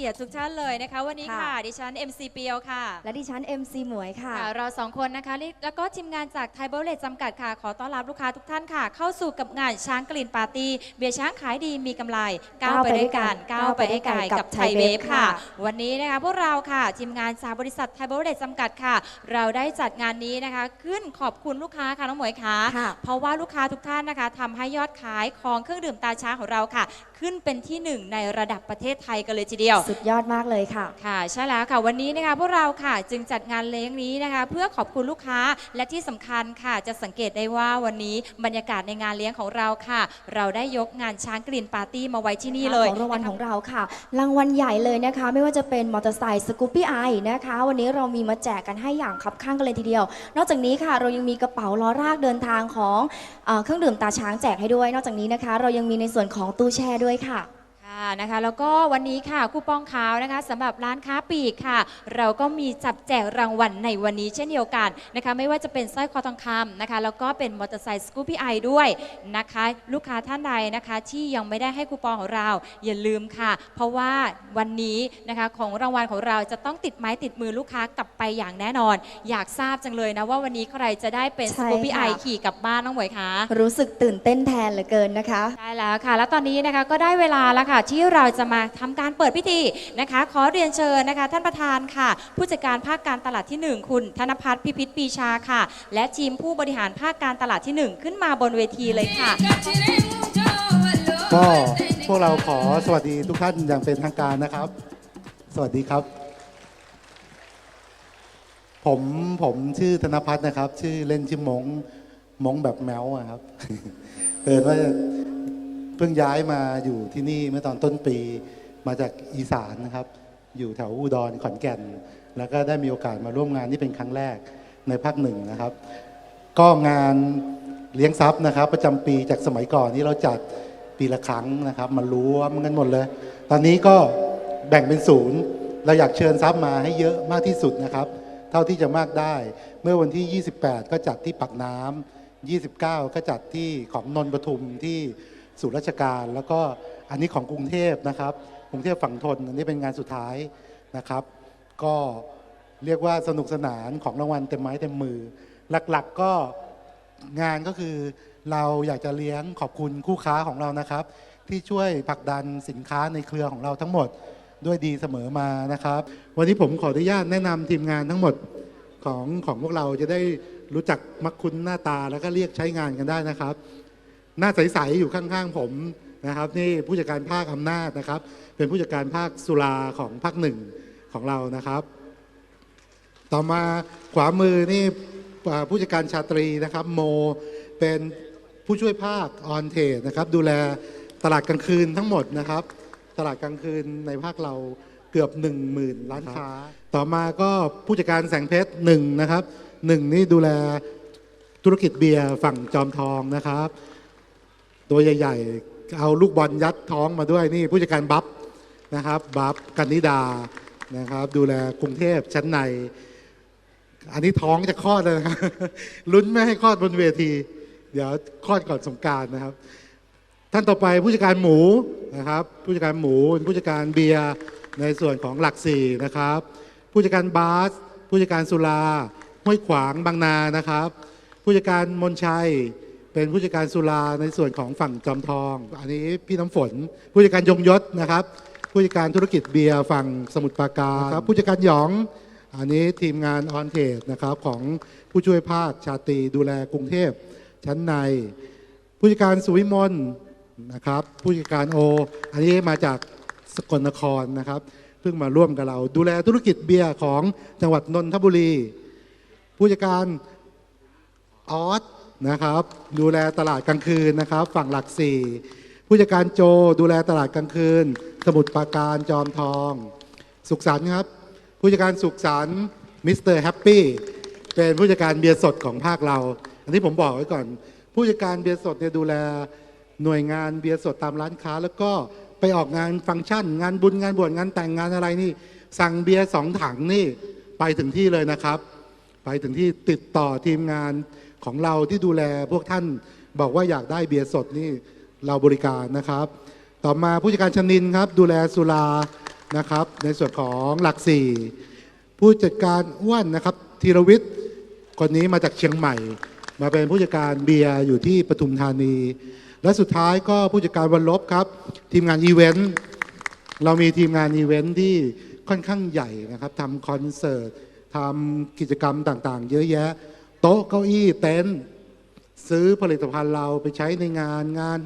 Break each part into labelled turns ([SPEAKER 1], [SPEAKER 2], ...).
[SPEAKER 1] กียรติทุกท่านเลยนะคะ วันนี้
[SPEAKER 2] ค่ะ
[SPEAKER 1] ค่ะ ดิฉัน MC เปียวค่ะ
[SPEAKER 2] และดิฉัน MC หมวยค่ะ
[SPEAKER 1] ค่ะ เราสองคนนะคะลิแล้วก็ทีมงานจากไทยเบลเลตจำกัดค่ะ ขอต้อนรับลูกค้าทุกท่านค่ะ เข้าสู่กับงานช้างกลิ่นปาร์ตี้เบียร์ช้างขายดีมีกำไรก้าวไปด้วยกันก้าวไปได้ไกลกับไทยเบฟค่ะ วันนี้นะคะพวกเราค่ะทีมงานจากบริษัทไทยเบลเลตจำกัดค่ะ เราได้จัดงานนี้นะคะ ขึ้นขอบคุณลูกค้าค่ะน้องหมวยค่ะ
[SPEAKER 2] ค่ะ
[SPEAKER 1] เพราะว่าลูกค้าทุกท่านนะคะทำให้ยอดขายของเครื่องดื่มตาช้างของเราค่ะ ขึ้นเป็นที่หนึ่งในระดับประเทศไทยกันเลยทีเดียว
[SPEAKER 2] สุดยอดมากเลยค่ะ
[SPEAKER 1] ค่ะใช่แล้วค่ะวันนี้นะคะพวกเราค่ะจึงจัดงานเลี้ยงนี้นะคะ เพื่อขอบคุณลูกค้าและที่สำคัญค่ะ จะสังเกตได้ว่าวันนี้บรรยากาศในงานเลี้ยงของเราค่ะ เราได้ยกงานช้างกลิ่นปาร์ตี้มาไว้ที่นี่เลย
[SPEAKER 2] ของรางวัล
[SPEAKER 1] นะ
[SPEAKER 2] ข
[SPEAKER 1] คะ
[SPEAKER 2] องเราค่ะ รางวัลใหญ่เลยนะคะ ไม่ว่าจะเป็นมอเตอร์ไซค์สกูปปี้ไอนะคะ วันนี้เรามีมาแจกกันให้อย่างคับข้างกันเลยทีเดียว นอกจากนี้ค่ะ เรายังมีกระเป๋าล้อรากเดินทางของเออเครื่องดื่มตาช้างแจกให้ด้วย นอกจากนี้นะคะ เรายังมีในส่วนของตู้แช่ด้วยค่ะ
[SPEAKER 1] ค่ะ นะคะ แล้วก็วันนี้ค่ะคูปองขาวนะคะสำหรับร้านค้าปลีกค่ะ เราก็มีจับแจกรางวัลในวันนี้เช่นเดียวกันนะคะไม่ว่าจะเป็นสร้อยคอทองคำนะคะแล้วก็เป็นมอเตอร์ไซค์สกูปปี้ไอด้วยนะคะลูกค้าท่านใดนะคะที่ยังไม่ได้ให้คูปองของเราอย่าลืมค่ะ เพราะว่าวันนี้นะคะของรางวัลของเราจะต้องติดไม้ติดมือลูกค้ากลับไปอย่างแน่นอน อยากทราบจังเลยนะว่าวันนี้ใครจะได้เป็น
[SPEAKER 2] ใช่
[SPEAKER 1] สกูปปี้ไอ
[SPEAKER 2] ค่ะ
[SPEAKER 1] ขี่กลับบ้านน้องหมวยคะ
[SPEAKER 2] รู้สึกตื่นเต้นแทนเหลือเกินนะคะ
[SPEAKER 1] ใช่แล้วค่ะ แล้วตอนนี้นะคะก็ได้เวลาแล้วค่ะที่ที่เราจะมาทำการเปิดพิธีนะคะ ขอเรียนเชิญนะคะ ท่านประธานค่ะ ผู้จัดการภาคการตลาดที่ 1 คุณ ธนพัฒน์พิพิธปีชาค่ะ และทีมผู้บริหารภาคการตลาดที่ 1 ขึ้นมาบนเวทีเลยค่ะ
[SPEAKER 3] ก็พวกเราขอสวัสดีทุกท่านอย่างเป็นทางการนะครับ สวัสดีครับ ผมผมชื่อธนพัฒน์นะครับ ชื่อเล่นชื่อมงมงแบบแมวอะครับเปิดว่า พิ่งย้ายมาอยู่ที่นี่เมื่อตอนต้นปีมาจากอีสานนะครับ อยู่แถวอุดรขอนแก่น แล้วก็ได้มีโอกาสมาร่วมงานนี่เป็นครั้งแรกในภาคหนึ่งนะครับ ก็งานเลี้ยงทรัพย์นะครับ ประจำปีจากสมัยก่อนที่เราจัดปีละครั้งนะครับมารวมกันหมดเลย ตอนนี้ก็แบ่งเป็นศูนย์เราอยากเชิญทรัพย์มาให้เยอะมากที่สุดนะครับ เท่าที่จะมากได้ เมื่อวันที่ 28 ก็จัดที่ปักน้ำ29 ก็จัดที่ของนนท์ปทุมที่ ศูนราชการ แล้วก็อันนี้ของกรุงเทพนะครับ กรุงเทพฝั่งทนอันนี้เป็นงานสุดท้ายนะครับ ก็เรียกว่าสนุกสนานของรางวัลเต็มไม้เต็มมือ หลักๆก็งานก็คือเราอยากจะเลี้ยงขอบคุณคู่ค้าของเรานะครับ ที่ช่วยผลักดันสินค้าในเครือของเราทั้งหมดด้วยดีเสมอมานะครับ วันนี้ผมขออนุญาตแนะนำทีมงานทั้งหมดของของพวกเราจะได้รู้จักมักคุ้นหน้าตาแล้วก็เรียกใช้งานกันได้นะครับ หน้าใสๆอยู่ข้างๆผมนะครับ นี่ผู้จัดการภาคอำนาจนะครับ เป็นผู้จัดการภาคสุราของภาคหนึ่งของเรานะครับ ต่อมาขวามือนี่อ่าผู้จัดการชาตรีนะครับ โมเป็นผู้ช่วยภาคออนเทรดนะครับ ดูแลตลาดกลางคืนทั้งหมดนะครับ ตลาดกลางคืนในภาคเราเกือบ 1 0,000ร้านค้า ต่อมาก็ผู้จัดการแสงเพชรหนึ่งนะครับหนึ่งนี่ดูแลธุรกิจเบียร์ฝั่งจอมทองนะครับ ตัวใหญ่ๆ เอาลูกบอลยัดท้องมาด้วยนี่ผู้จัดการบัฟนะครับบัฟกันนิดานะครับ ดูแลกรุงเทพชั้นใน อันนี้ท้องจะคลอดเลยนะครับลุ้นไม่ให้คลอดบนเวที เดี๋ยวคลอดก่อนสงการนะครับ ท่านต่อไปผู้จัดการหมูนะครับ ผู้จัดการหมูผู้จัดการเบียร์ในส่วนของหลักสี่นะครับ ผู้จัดการบาสผู้จัดการสุราห้วยขวางบางนานะครับ ผู้จัดการมนชัย เป็นผู้จัดการสุราในส่วนของฝั่งจอมทอง อันนี้พี่น้ำฝน ผู้จัดการยงยศนะครับ ผู้จัดการธุรกิจเบียร์ฝั่งสมุทรปราการครับผู้จัดการหยอง อันนี้ทีมงานออนเทสนะครับของผู้ช่วยภาคชาตรีดูแลกรุงเทพชั้นใน ผู้จัดการสุวิมลนะครับ ผู้จัดการโอ อันนี้มาจากสกลนครนะครับเพิ่งมาร่วมกับเรา ดูแลธุรกิจเบียร์ของจังหวัดนนทบุรี ผู้จัดการออส นะครับ ดูแลตลาดกลางคืนนะครับ ฝั่งหลักสี่ผู้จัดการโจดูแลตลาดกลางคืน สมุทรปราการจอมทอง สุขสันต์ครับ ผู้จัดการสุขสันต์มิสเตอร์แฮปปี้เป็นผู้จัดการเบียร์สดของภาคเรา อันนี้ผมบอกไว้ก่อน ผู้จัดการเบียร์สดเนี่ยดูแลหน่วยงานเบียร์สดตามร้านค้า แล้วก็ไปออกงานฟังก์ชัน งานบุญงานบวชงานแต่งงานอะไรนี่ สั่งเบียร์สองถังนี่ไปถึงที่เลยนะครับ ไปถึงที่ติดต่อทีมงาน ของเราที่ดูแลพวกท่านบอกว่าอยากได้เบียร์สดนี่เราบริการนะครับ ต่อมาผู้จัดการชนินครับ ดูแลสุรานะครับ ในส่วนของหลักสี่ผู้จัดการอ้วนนะครับธีรวิทย์คนนี้มาจากเชียงใหม่ มาเป็นผู้จัดการเบียร์อยู่ที่ปทุมธานี และสุดท้ายก็ผู้จัดการวันลบครับ ทีมงานอีเวนต์เรามีทีมงานอีเวนท์ที่ค่อนข้างใหญ่นะครับทำคอนเสิร์ตทำกิจกรรมต่างๆ เยอะแยะ โต๊ะเก้าอี้เต็นท์ซื้อผลิตภัณฑ์เราไปใช้ในงานงาน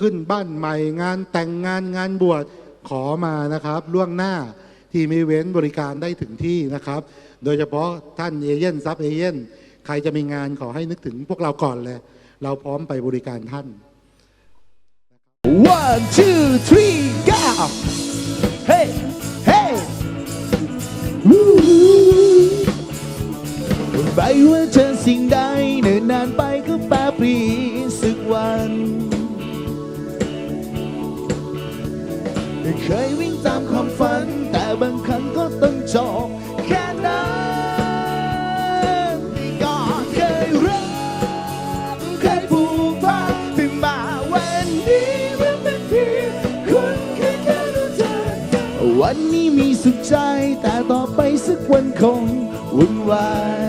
[SPEAKER 3] ขึ้นบ้านใหม่งานแต่งงานงานบวชขอมานะครับล่วงหน้าที่มีเว้นบริการได้ถึงที่นะครับ โดยเฉพาะท่านเอเย่นซับเอเย่นใครจะมีงานขอให้นึกถึงพวกเราก่อนเลย เราพร้อมไปบริการท่าน
[SPEAKER 4] One, two, three, สุขใจ แต่ต่อไปสักวันคงวุ่นวาย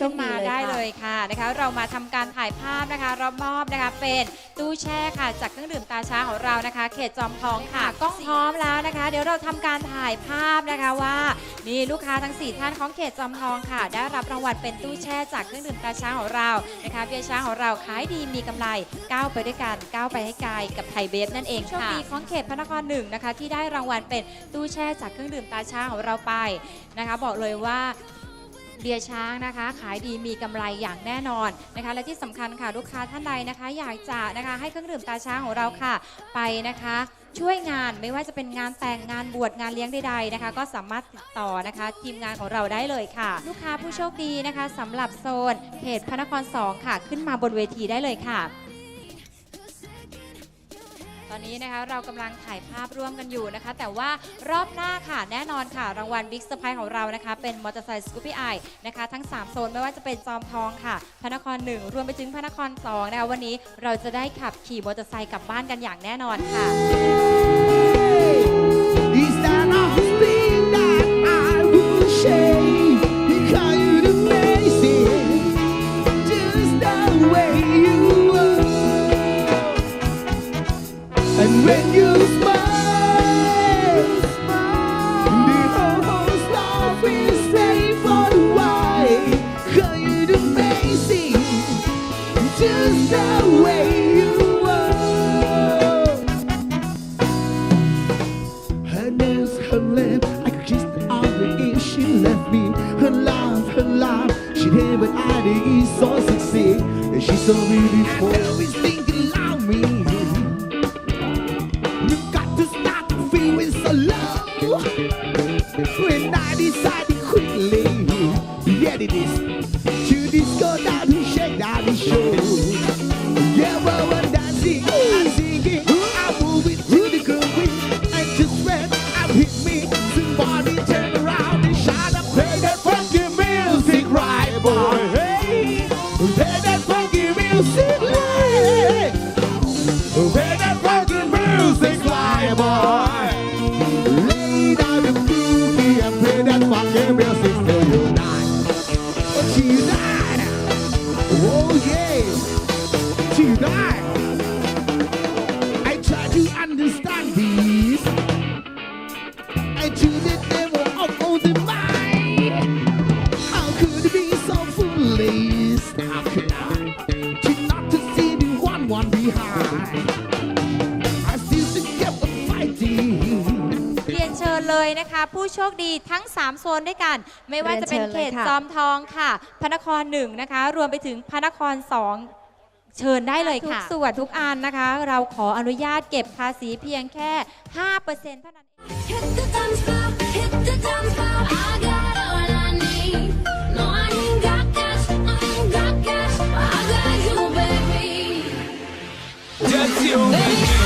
[SPEAKER 4] เรียนเชิ
[SPEAKER 1] เชิ
[SPEAKER 2] ญ
[SPEAKER 1] ญ
[SPEAKER 2] ผู้โช
[SPEAKER 1] ขึ้
[SPEAKER 2] คนดี
[SPEAKER 1] มา
[SPEAKER 2] เลย
[SPEAKER 1] ได้
[SPEAKER 2] ค่ะ
[SPEAKER 1] เลยค่ะนะคะ เรามาทำการถ่ายภาพนะคะรับมอบนะคะ เป็นตู้แช่ค่ะ จากเครื่องดื่มตาช้างของเรานะคะ เขตจอมทองค่ะกล้องพร้อมแล้วนะคะ เดี๋ยวเราทำการถ่ายภาพนะคะว่านี่ลูกค้าทั้ง 4 ท่านของเขตจอมทองค่ะ ได้รับรางวัลเป็นตู้แช่จากเครื่องดื่มตาช้างของเรานะคะเบียร์ช้างของเราขายดีมีกำไรก้าวไปด้วยกันก้าวไปให้ไกลกับไทยเบฟนั่นเองค่ะโชคดีของเขตพระนครหนึ่งนะคะ ที่ได้รางวัลเป็นตู้แช่จากเครื่องดื่มตาช้างของเราไปนะคะ บอกเลยว่า เบียร์ช้างนะคะ ขายดีมีกำไรอย่างแน่นอนนะคะ และที่สำคัญค่ะลูกค้าท่านใดนะคะ อยากจะนะคะให้เครื่องดื่มตาช้างของเราค่ะ ไปนะคะช่วยงานไม่ว่าจะเป็นงานแต่งงานบวชงานเลี้ยงใดๆนะคะ ก็สามารถติดต่อนะคะ ทีมงานของเราได้เลยค่ะ ลูกค้าผู้โชคดีนะคะสำหรับโซนเขตพระนคร2ค่ะ ขึ้นมาบนเวทีได้เลยค่ะ นี้นะคะเรากำลังถ่ายภาพร่วมกันอยู่นะคะ แต่ว่ารอบหน้าค่ะแน่นอนค่ะ รางวัลบิ๊กเซอร์ไพรส์ของเรานะคะ เป็นมอเตอร์ไซค์สกูปี้ไอนะคะทั้ง 3 โซนไม่ว่าจะเป็นจอมทองค่ะ พระนคร 1 รวมไปถึงพระนคร2นะคะวันนี้เราจะได้ขับขี่มอเตอร์ไซค์กลับบ้านกันอย่างแน่นอนค่ะ
[SPEAKER 4] but I did so saw succeed. And she saw me before. That funky music till you die. Till you die. Whoa. Alright. I try to understand this. I choose the devil of all the mind. How could it be so foolish? How could I? To not to see the one one behind.
[SPEAKER 1] เชิญเลยนะคะ ผู้โชคดีทั้ง 3 โซนด้วยกัน ไม่ว่าจะเป็น
[SPEAKER 2] เรียน
[SPEAKER 1] เข
[SPEAKER 2] เชิญเลย
[SPEAKER 1] ต
[SPEAKER 2] ค่ะ
[SPEAKER 1] จอมทองค่ะ พระนครหนึ่งนะคะ รวมไปถึงพระนครสองเชิญได้เลยค่ะ ทุกส่วนทุกอันนะคะ เราขออนุญาตเก็บภาษีเพียงแค่ 5%เท่านั้น
[SPEAKER 5] Hit the dance floor, hit the dance floor. I got all I need. No, I ain't got cash, I ain't got cash, but I got you, baby.
[SPEAKER 4] Just you,
[SPEAKER 5] Baby,